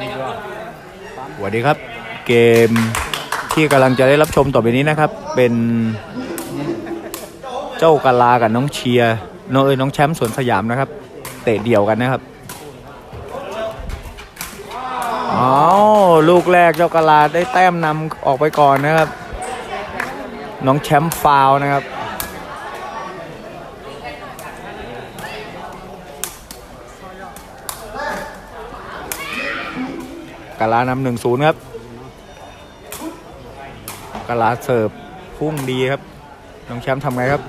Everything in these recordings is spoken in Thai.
สวัสดีครับ เกมที่กำลังจะได้รับชมต่อไปนี้นะครับ เป็นเจ้ากาลากับน้องเชียร์น้องเอ้ยน้องแชมป์สวนสยามนะครับ เตะเดี่ยวกันนะครับอ๋อลูกแรกเจ้ากาลาได้แต้มนำออกไปก่อนนะครับ น้องแชมป์ฟาวนะครับ กาลานำหนึ่งศูนย์ครับกาลาเสิร์ฟพุ่งดีครับน้องแชมป์ทำไงครับ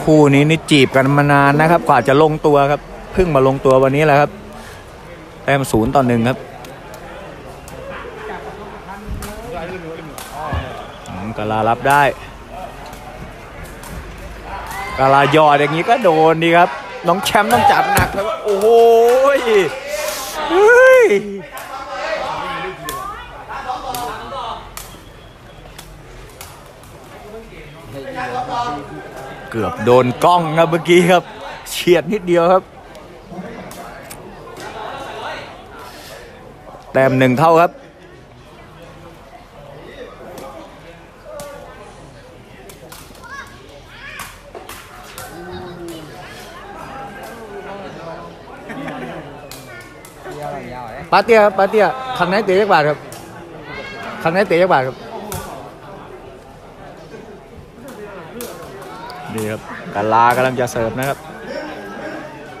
คู่นี้นี่จีบกันมานานนะครับ กว่าจะลงตัวครับเพิ่งมาลงตัววันนี้แหละครับแต้มศูนย์ต่อหนึ่งครับ อืมกา ลารับได้กาลาหยอดอย่างนี้ก็โดนดีครับ น้องแชมป์ต้องจัดหนักครับโอ้โหเฮ้ยเกือบโดนกล้องครับเมื่อกี้ครับ เฉียดนิดเดียวครับ แต้มหนึ่งเท่าครับ ปาเตียครับปาเตียคันไหนเตะยักบาทครับคันไหนเตะยักบาทครับนี่ครับกาลากำลังจะเสิร์ฟนะครับ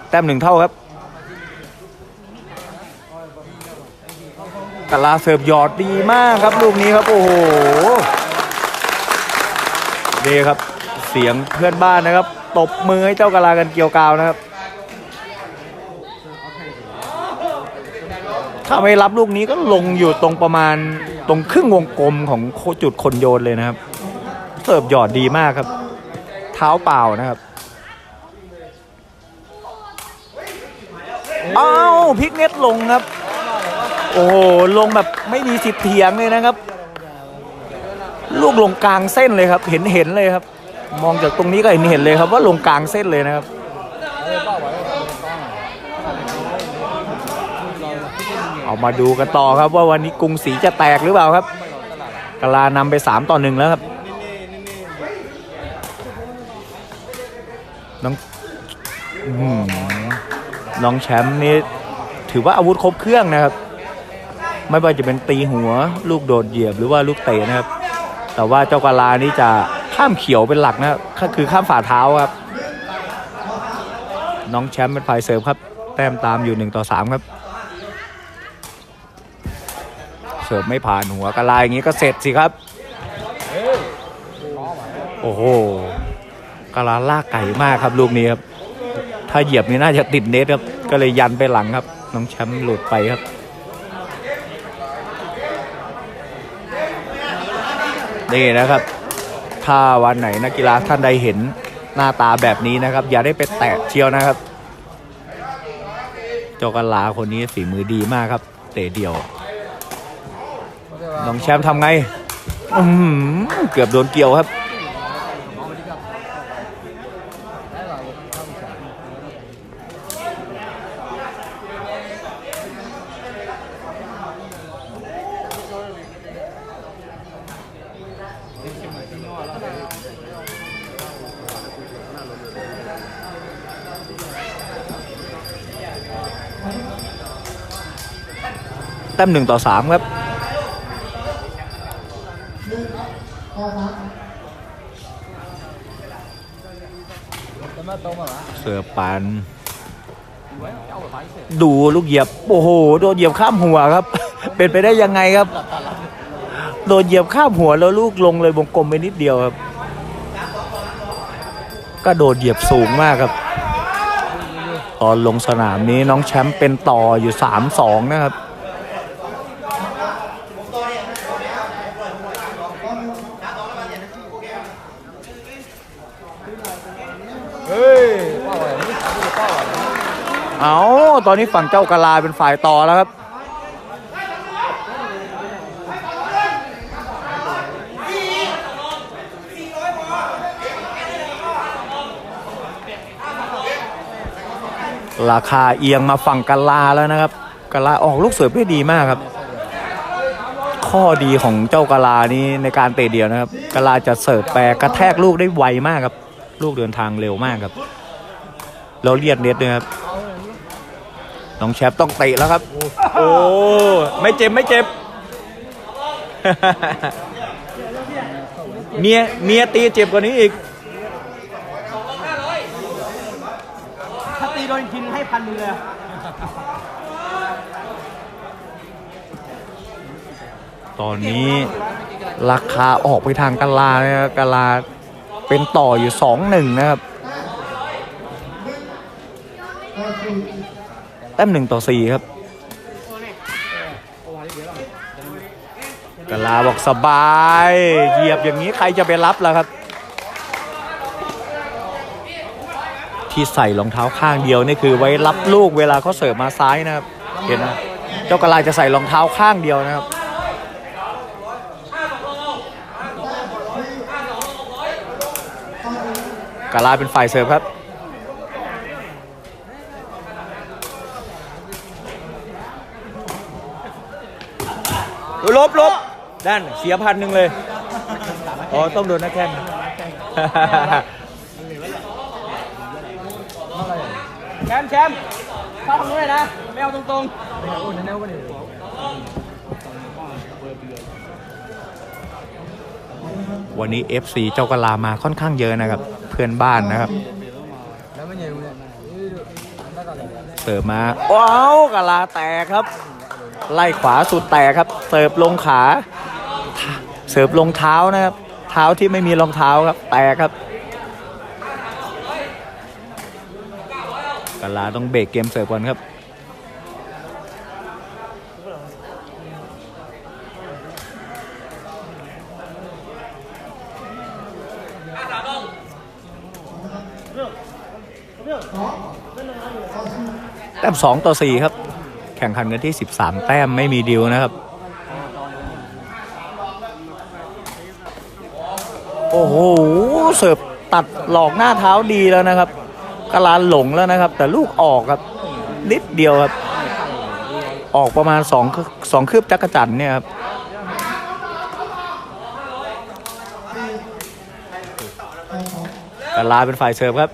แต้มหนึ่งเท่าครับกาลาเสิร์ฟหยอดดีมากครับลูกนี้ครับโอ้โหดีครับเสียงเพื่อนบ้านนะครับ ตบมือให้เจ้ากาลากันเกี่ยวกาวนะครับ ถ้าไม่รับลูกนี้ก็ลงอยู่ตรงประมาณตรงครึ่งวงกลมของโคจุดคนโยนเลยนะครับ เสิร์ฟหยอดดีมากครับ เท้าเปล่านะครับอ้าวพิกเน็ตลงครับ โอ้โหลงแบบไม่มีสิทธิ์เถียงเลยนะครับ ลูกลงกลางเส้นเลยครับ เห็นเห็นเลยครับ มองจากตรงนี้ก็เห็นเห็นเลยครับว่าลงกลางเส้นเลยนะครับ เอามาดูกันต่อครับว่าวันนี้กรุงศรีจะแตกหรือเปล่าครับกาลานำไป 3 ต่อหนึ่งแล้วครับน้องน้องแชมป์นี่ถือว่าอาวุธครบเครื่องนะครับ ไม่ว่าจะเป็นตีหัว ลูกโดดเหยียบหรือว่าลูกเตะนะครับ แต่ว่าเจ้ากาลานี่จะข้ามเขียวเป็นหลักนะก็คือข้ามฝ่าเท้าครับ น้องแชมป์เป็นฝ่ายเสริมครับ แต้มตามอยู่1ต่อ3ครับ เสิร์ฟไม่ผ่านหัวกระลายอย่างนี้ก็เสร็จสิครับ โอ้โหกระลาลากไก่มากครับลูกนี้ครับ ถ้าเหยียบนี่น่าจะติดเน็ตครับ ก็เลยยันไปหลังครับ น้องแชมป์หลุดไปครับนี่นะครับ ถ้าวันไหนนักกีฬาท่านใดเห็นหน้าตาแบบนี้นะครับ อย่าได้ไปแตะเชียวนะครับเจ้ากะลาคนนี้ฝีมือดีมากครับ เตะเดี่ยว น้องแชมป์ทำไงเกือบโดนเกี่ยวครับ แต้มหนึ่งต่อสามครับ เสือปันดูลูกเหยียบโอ้โหโดนเหยียบข้ามหัวครับ เป็นไปได้ยังไงครับ โดนเหยียบข้ามหัวแล้วลูกลงเลยวงกลมไปนิดเดียวครับ ก็โดนเหยียบสูงมากครับ ตอนลงสนามนี้น้องแชมป์เป็นต่ออยู่ 3-2 นะครับ ตอนนี้ฝั่งเจ้ากาลาเป็นฝ่ายต่อแล้วครับราคาเอียงมาฝั่งกาลาแล้วนะครับกาลาออกลูกเสือได้ดีมากครับ ข้อดีของเจ้ากาลานี้ในการเตะเดียวนะครับกาลาจะเสิร์ฟแปรกระแทกลูกได้ไวมากครับ ลูกเดินทางเร็วมากครับ เราเรียดเน็ตนะครับ น้องแชมป์ต้องเตะแล้วครับ โอ้ไม่เจ็บไม่เจ็บ เมียเมียตีเจ็บกว่านี้อีกถ้าตีโดนกินให้พันหนึ่งเลยตอนนี้ราคาออกไปทางกาลานะครับกาลาเป็นต่ออยู่สองหนึ่งนะครับ แต้มหนึ่งต่อสี่ครับกาลาบอกสบายเหยียบอย่างนี้ใครจะไปรับล่ะครับ ที่ใส่รองเท้าข้างเดียวนี่คือไว้รับลูกเวลาเขาเสิร์ฟมาซ้ายนะครับ เห็นไหมเจ้ากาลาจะใส่รองเท้าข้างเดียวนะครับกาลาเป็นฝ่ายเสิร์ฟครับ ลบลบด้านเสียพันหนึ่งเลย อ๋อ ต้องโดนนักแข่งแชมป์แชมป์เข้าทางนู้นเลยนะ ไม่เอาตรงวันนี้ FC เจ้ากาลามาค่อนข้างเยอะนะครับ เพื่อนบ้านนะครับเสิร์ฟมา ว้าวกาลาแตกครับ ไล่ขวาสุดแตกครับ เสิร์ฟลงขา เสิร์ฟลงเท้านะครับ เท้าที่ไม่มีรองเท้าครับแตกครับกาลาต้องเบรกเกมเสิร์ฟก่อนครับแต้ม2ต่อ4ครับ แข่งขันกันที่ 13 แต้มไม่มีดิวนะครับ โอ้โหเสิร์ฟตัดหลอกหน้าเท้าดีแล้วนะครับกาลานหลงแล้วนะครับ แต่ลูกออกครับนิดเดียวครับ ออกประมาณ2คือสองคืบจักรจันเนี่ยครับกาลาเป็นฝ่ายเสิร์ฟครับ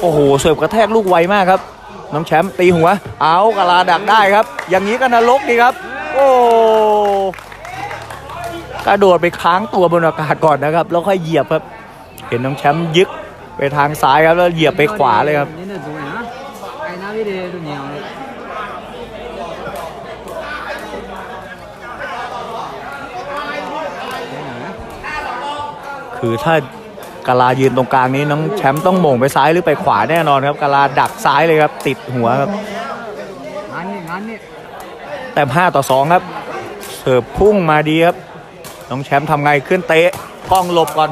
โอ้โหเสิร์ฟกระแทกลูกไวมากครับ น้องแชมป์ตีหัว เอากะลาดักได้ครับ อย่างนี้ก็นรกดีครับ โอ้กระโดดไปค้างตัวบนอากาศก่อนนะครับ แล้วค่อยเหยียบครับ เห็นน้องแชมป์ยึกไปทางซ้ายครับแล้วเหยียบไปขวาเลยครับคือถ้า กาลายืนตรงกลางนี้น้องแชมป์ต้องโหม่งไปซ้ายหรือไปขวาแน่นอนครับกาลาดักซ้ายเลยครับ ติดหัวครับงานนี้งานนี้แต้าต่องครับ เสิร์ฟพุ่งมาดีครับน้องแชมป์ทำไงขึ้นเตะกล้องหลบก่อน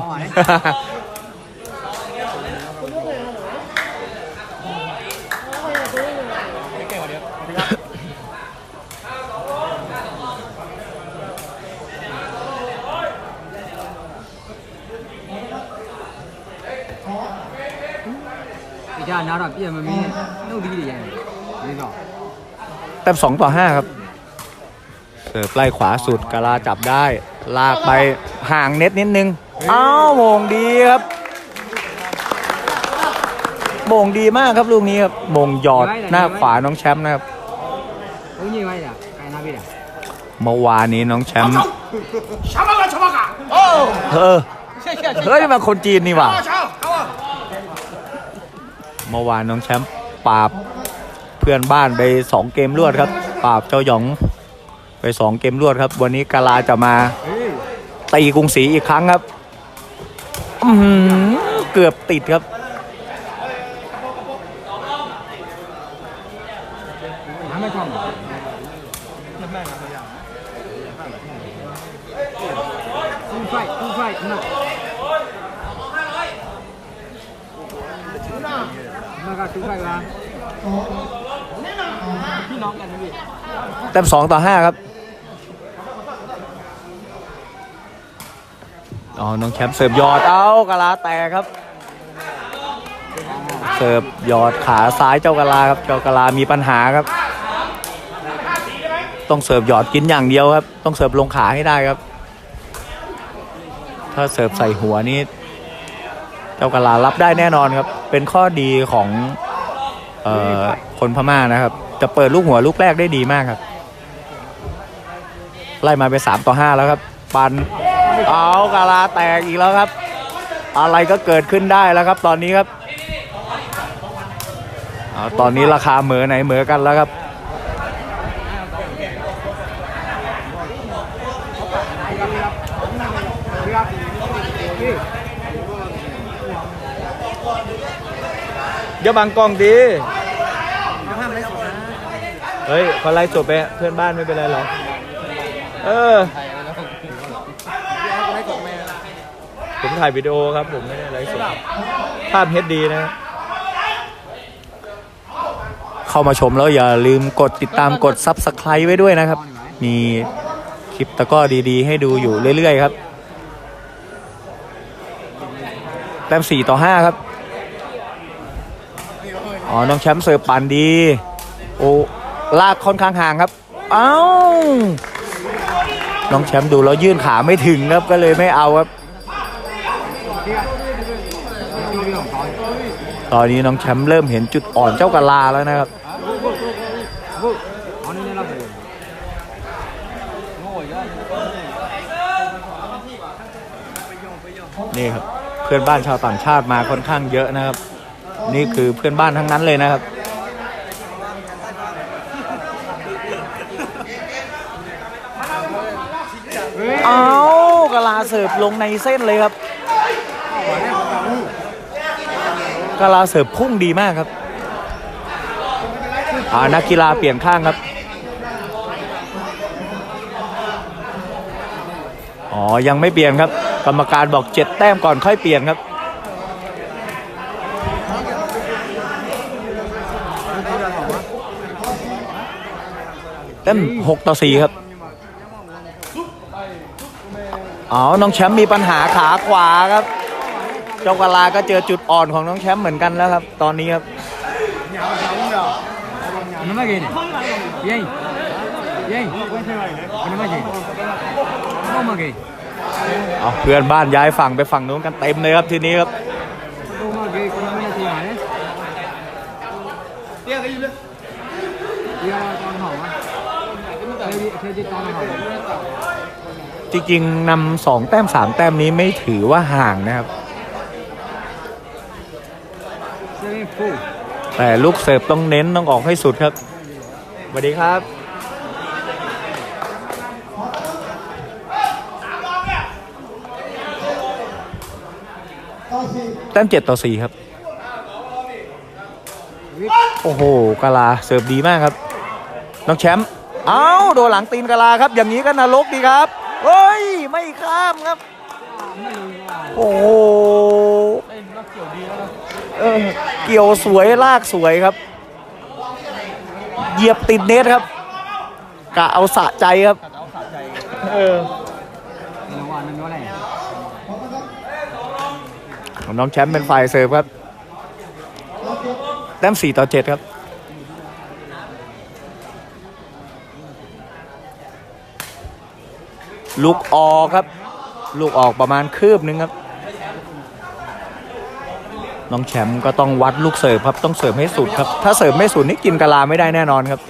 จ้านารัาเปียมันมีนูดีดีอย่างนี้ก็แต่สองต่อห้าครับเสิร์ฟไล่ขวาสุดกาลาจับได้ ลากไปห่างเน็ตนิดนึง อ้าวโมงดีครับโมงดีมากครับลูกนี้ครับโมงหยอดหน้าขวาน้องแชมป์นะครับเมื่อวานนี้น้องแชมป์ชมาชมาโอ้เออเฮ้ยมาคนจีนนี่ว่ะ เมื่อวานน้องแชมป์ปราบเพื่อนบ้านไปสองเกมรวดครับ ปราบเจ้าหยองไปสองเกมรวดครับ วันนี้กาลาจะมาตีกรุงศรีอีกครั้งครับเกือบติดครับ เต็มสองต่อห้าครับ อ๋อ น้องแคมป์เสิร์ฟยอด เอ้ากะลาแตกครับ เสิร์ฟยอดขาซ้ายเจ้ากะลาครับ เจ้ากะลามีปัญหาครับ ต้องเสิร์ฟยอดกินอย่างเดียวครับ ต้องเสิร์ฟลงขาให้ได้ครับ ถ้าเสิร์ฟใส่หัวนี่ เจ้ากะลารับได้แน่นอนครับ เป็นข้อดีของเออคนพม่านะครับ จะเปิดลูกหัวลูกแรกได้ดีมากครับ ไล่มาเป็นสามต่อห้าแล้วครับ ปันเอากะลาแตกอีกแล้วครับ อะไรก็เกิดขึ้นได้แล้วครับ ตอนนี้ครับอตอนนี้ราคาเหมือไหนเหมือกันแล้วครับ อย่าบังกล้องดีเฮ้ยเขาไล่จบไปเพื่อนบ้านไม่เป็นไรหรอกเออ ผมถ่ายวิดีโอครับ ผมไม่ได้ไลฟ์สดภาพเฮดดีนะ เข้ามาชมแล้วอย่าลืมกดติดตามกด Subscribe ไว้ด้วยนะครับ มีคลิปตะก้อดีๆ ให้ดูอยู่เรื่อยๆครับแต้ม4 ต่อ 5 ครับ อ๋อ น้องแชมป์เสิร์ฟปั่นดี โอ้ลากค่อนข้างห่างครับ เอ้า น้องแชมป์ดูแล้วยื่นขาไม่ถึงครับก็เลยไม่เอาครับ ตอนนี้น้องแชมป์เริ่มเห็นจุดอ่อนเจ้ากะลาแล้วนะครับนี่ครับเพื่อนบ้านชาวต่างชาติมาค่อนข้างเยอะนะครับ นี่คือเพื่อนบ้านทั้งนั้นเลยนะครับ เอากะลาเสิร์ฟลงในเส้นเลยครับกะลาเสิร์ฟพุ่งดีมากครับอานักกีฬาเปลี่ยนข้างครับ อ๋อ ยังไม่เปลี่ยนครับ กรรมการบอกเจ็ดแต้มก่อนค่อยเปลี่ยนครับ ต้มหกต่อสี่ครับอ๋อน้องแชมป์มีปัญหาขาขวาครับเจ้ากะลาก็เจอจุดอ่อนของน้องแชมป์เหมือนกันแล้วครับ ตอนนี้ครับมันไม่กินยัยยัยมันไม่กินมันไม่กินเอาเพื่อนบ้านย้ายฝั่งไปฝั่งนู้นกันเต็มเลยครับทีนี้ครับมันไม่กินคนไม่ได้ทีไหนเดี๋ยวกันอยู่เลย จริงๆนำสองแต้มสามแต้มนี้ไม่ถือว่าห่างนะครับ แต่ลูกเสิร์ฟต้องเน้นต้องออกให้สุดครับสวัสดีครับแต้มเจ็ดต่อสี่ครับ โอ้โหกาลาเสิร์ฟดีมากครับ น้องแชมป์ เอ้าโดนหลังตีนกาลาครับ อย่างนี้ก็นรกดีครับเฮ้ย ไม่ข้ามครับ โอ้โหเออเกี่ยวสวยลากสวยครับ เหยียบติดเน็ตครับ กะเอาสะใจครับเออไม่รู้ว่ามันว่าอะไรน้องแชมป์เป็นฝ่ายเสิร์ฟครับแต้มสี่ต่อเจ็ดครับ ลูกออกครับ ลูกออกประมาณคืบนึงครับ น้องแชมป์ก็ต้องวัดลูกเสิร์ฟครับ ต้องเสิร์ฟให้สุดครับ ถ้าเสิร์ฟไม่สุดนี่กินกะลาไม่ได้แน่นอนครับ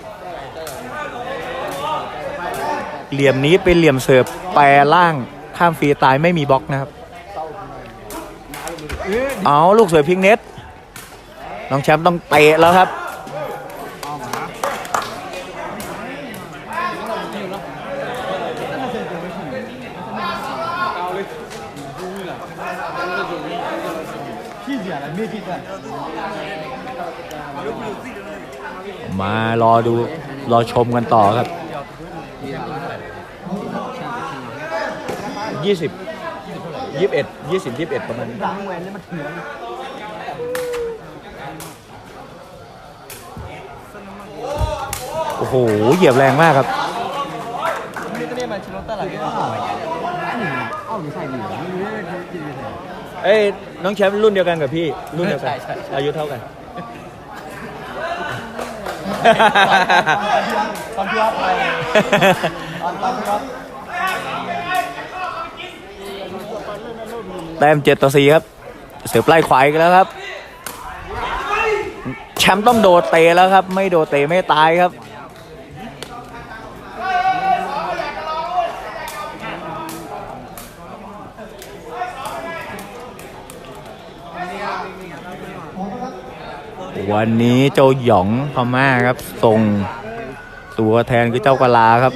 เหลี่ยมนี้เป็นเหลี่ยมเสิร์ฟแปรล่างข้ามฟรีตายไม่มีบล็อกนะครับ เอาลูกเสือพิงเน็ตน้องแชมป์ต้องเตะแล้วครับ มารอดูรอชมกันต่อครับยี่สิบยี่สิบเอ็ดยี่สิบยี่สิบเอ็ดประมาณนี้ดังแหวนนี่มันเถื่อนโอ้โห เหยียบแรงมากครับเอ้าไม่ใช่ดิไม่รู้เลยที่ที่เอ้ยน้องแชมป์รุ่นเดียวกันกับพี่ รุ่นเดียวกันใช่ใช่ใช่อายุเท่ากัน ตอนที่ว่าไปตอนตอนที่ว่าแต้มเจ็ดต่อสี่ครับ เสือไล่ขวายกันแล้วครับ แชมป์ต้องโดดเตะแล้วครับ ไม่โดดเตะไม่ตายครับ วันนี้เจ้าหยองพม่าครับส่งตัวแทนคือเจ้ากะลาครับ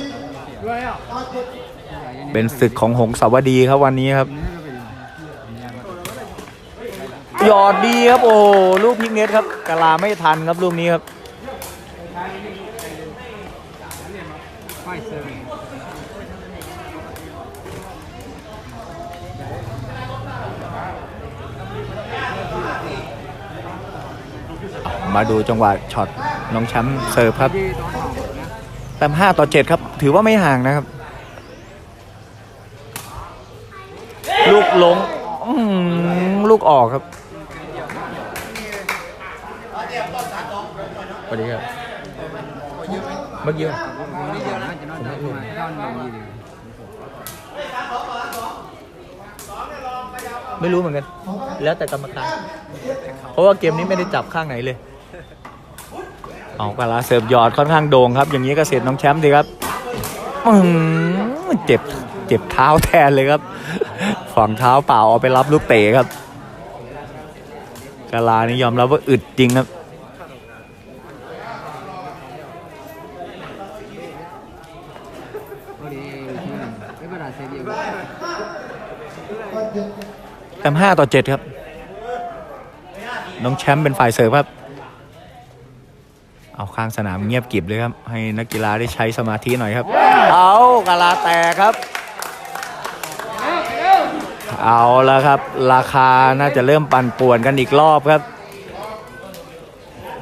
เป็นศึกของหงสาวดีครับวันนี้ครับหยอดดีครับโอ้ลูกพิกเน็ตครับกะลาไม่ทันครับลูกนี้ครับ ไฟเซอร์ มาดูจังหวะช็อตน้องแชมป์เสิร์ฟครับตอนออกนะแต้มห้าต่อเจ็ดครับ ถือว่าไม่ห่างนะครับ ลูกลงลูกออกครับสวัสดีครับเมื่อกี้ผมไม่เยอะไม่รู้เหมือนกัน แล้วแต่กรรมการ เพราะว่าเกมนี้ไม่ได้จับข้างไหนเลย เอากะลาเสิร์ฟหยอดค่อนข้างโด่งครับ อย่างนี้ก็เสร็จน้องแชมป์ดีครับอื้อหือเจ็บเจ็บเท้าแทนเลยครับ ฝั่งเท้าเปล่าเอาไปรับลูกเตะครับกะลานี่ยอมรับว่าอึดจริงครับโอ้ดีที่หนึ่งไม่เป็นไรเสียเดียวแต้มห้าต่อเจ็ดครับ น้องแชมป์เป็นฝ่ายเสิร์ฟครับ เอาข้างสนามเงียบกริบเลยครับ ให้นักกีฬาได้ใช้สมาธิหน่อยครับ เอากาลาแตกครับ เอาแล้วครับ ราคาน่าจะเริ่มปั่นป่วนกันอีกรอบครับ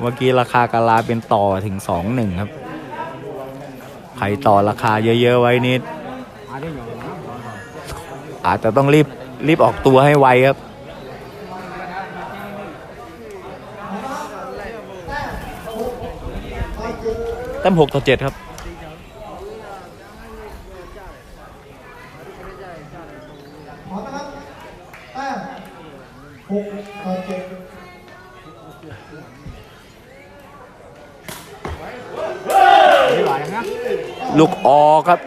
เมื่อกี้ราคากาลาเป็นต่อถึงสองหนึ่งครับ ใครต่อราคาเยอะๆไว้นิดอาได้อยู่นะอาจจะต้องรีบรีบออกตัวให้ไวครับ แต้มหกต่อเจ็ดครับพร้อนะครับแต้มหกต่อเจ็ดไม่ไหวนะลูกออกครับ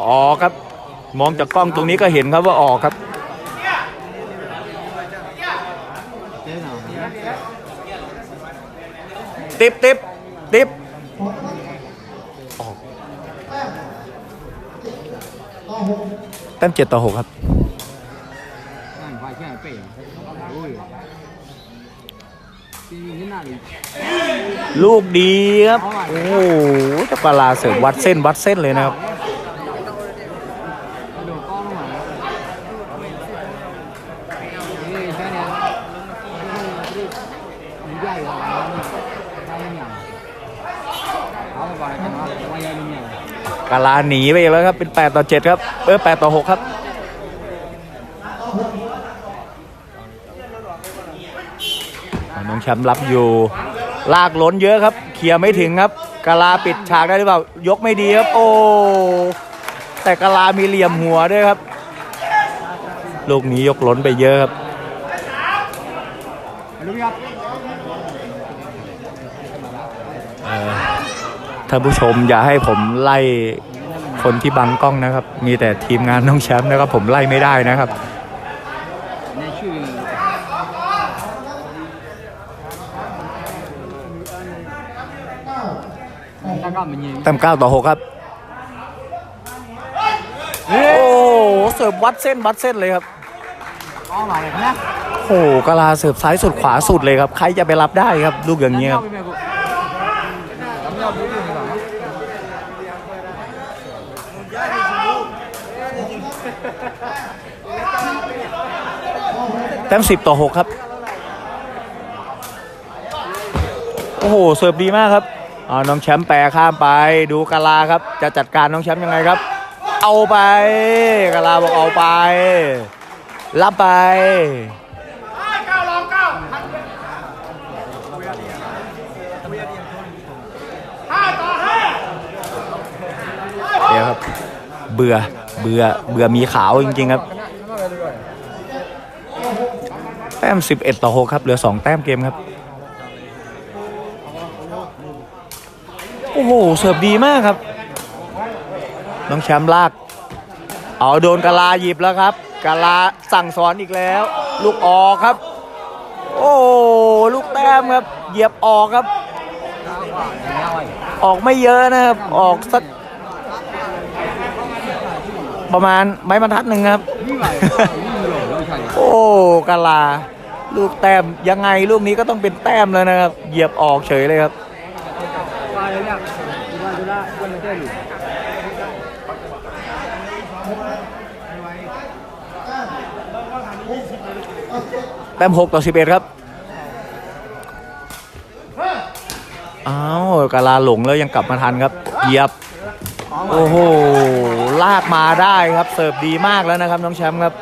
ออกครับ มองจากกล้องตรงนี้ก็เห็นครับว่าออกครับเจ๊หน่อยติบติบติบ ออกแต้มเจ็ดต่อหกครับ นั่นไฟแค่เป๋โอ้ยจริงๆนี่น่าดีลูกดีครับ โอ้โหจ้ากาลาเสริมวัดเส้นวัดเส้นเลยนะครับ กระโดดก้อนลงมานี่แค่เนี้ยมันใหญ่กว่าได้ยังไงเอาไปกันว่าว่าใหญ่ยังไง กาลาหนีไปอีกแล้วครับ เป็น 8 ต่อ 7 ครับ เออ 8 ต่อ 6 ครับ น้องแชมป์รับอยู่ ลากล้นเยอะครับ เคลียร์ไม่ถึงครับกาลาปิดฉากได้หรือเปล่า ยกไม่ดีครับ โอ้ แต่กาลามีเหลี่ยมหัวด้วยครับ ลูกนี้ยกล้นไปเยอะครับ รู้ครับ ท่านผู้ชมอย่าให้ผมไล่คนที่บังกล้องนะครับ มีแต่ทีมงานน้องแชมป์นะครับ ผมไล่ไม่ได้นะครับในชื่อตะก้ามันยิงแต้มเก้าต่อหกครับ โอ้โหเสิร์ฟวัดเส้นวัดเส้นเลยครับอ้อมาเลยนะโอ้โหกะลาเสิร์ฟซ้ายสุดขวาสุดเลยครับ ใครจะไปรับได้ครับ ลูกอย่างเงี้ยครับ ไม่เอาดูดูดีกว่า แต้มสิบต่อหกครับ โอ้โห เสิร์ฟดีมากครับอ่าน้องแชมป์แปรข้ามไปดูกะลาครับ จะจัดการน้องแชมป์ยังไงครับ เอาไปกะลาบอกเอาไป รับไปเก้าลอเก้าห้าต่อห้าเดี๋ยวครับ เบื่อเบื่อเบื่อมีขาวจริงๆครับ แต้ม 11 ต่อ 6 ครับ เหลือ 2 แต้มเกมครับ โอ้โห เสิร์ฟดีมากครับ น้องแชมป์ลาก เอาโดนกาลาหยิบแล้วครับกาลาสั่งสอนอีกแล้ว ลูกออกครับ โอ้ลูกแต้มครับ เหยียบออกครับ ออกไม่เยอะนะครับ ออกสักประมาณไม้บรรทัดหนึ่งครับ โอ้กาลา ลูกแต้มยังไงลูกนี้ก็ต้องเป็นแต้มแล้วนะครับ เหยียบออกเฉยเลยครับแต้มหกต่อสิบเอ็ดครับอ้าวกาลาหลงแล้วยังกลับมาทันครับ เหยียบ โอ้โห ลากมาได้ครับ เสิร์ฟดีมากแล้วนะครับ น้องแชมป์ครับ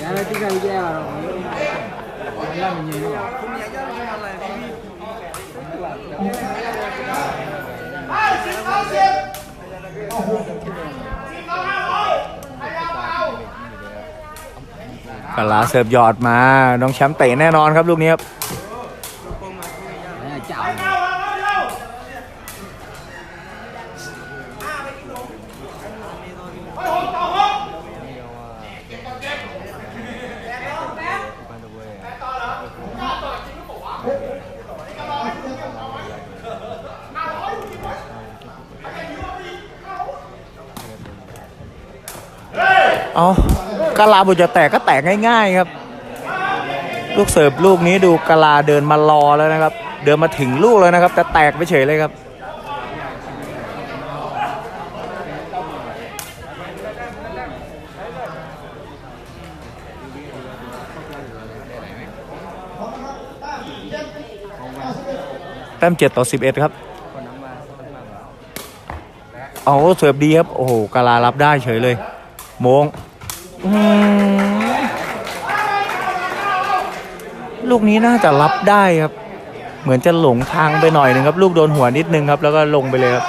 Ya, tiga dia. Ya, menyewa. ห้าสิบต่อสิบสิบต่อห้าร้อยพยายามเอา กาลาเสิร์ฟหยอดมา น้องแชมป์เตะแน่นอนครับลูกนี้ครับเก้าเอาเร็วเอา กาลาบุจะแตกก็แตกง่าย ๆ ครับ ลูกเสิร์ฟลูกนี้ดูกาลาเดินมารอแล้วนะครับ เดินมาถึงลูกแล้วนะครับ แต่แตกไปเฉยเลยครับแต้มเจ็ดต่อสิบเอ็ดครับเอาเสิร์ฟดีครับ โอ้โหกาลารับได้เฉยเลย โมง ลูกนี้น่าจะรับได้ครับ เหมือนจะหลงทางไปหน่อยหนึงครับ ลูกโดนหัวนิดนึงครับ แล้วก็ลงไปเลยครับ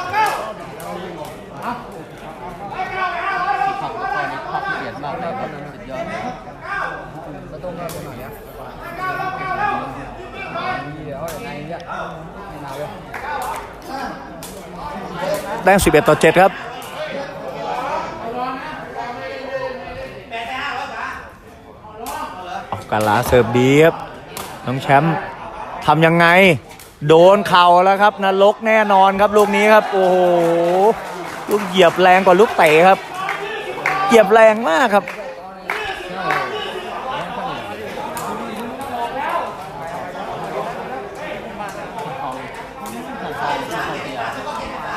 แต้ม11 ต่อ 7 ครับ ออ กาลาเสิร์ฟดีครับน้องแชมป์ทำยังไง โดนเข่าแล้วครับนรกแน่นอนครับลูกนี้ครับ โอ้โหลูกเหยียบแรงกว่าลูกเตะครับ เหยียบแรงมากครับ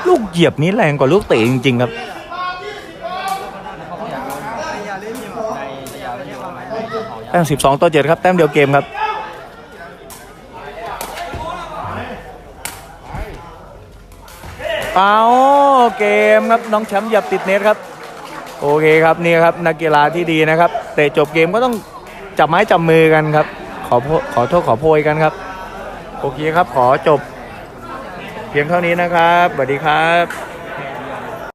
ลูกเหยียบนี้แรงกว่าลูกเตะจริงๆครับ ต้ม12 ต่อ 7 ครับ แต้มเดียวเกมครับเอาเกมครับน้องแชมป์หยับติดเน็ตครับ โอเคครับนี่ครับนักกีฬาที่ดีนะครับเตะจบเกมก็ต้องจับไม้จับมือกันครับ ขอขอโทษขอโพยกันครับ โอเคครับขอจบ เพียงเท่านี้นะครับสวัสดีครับ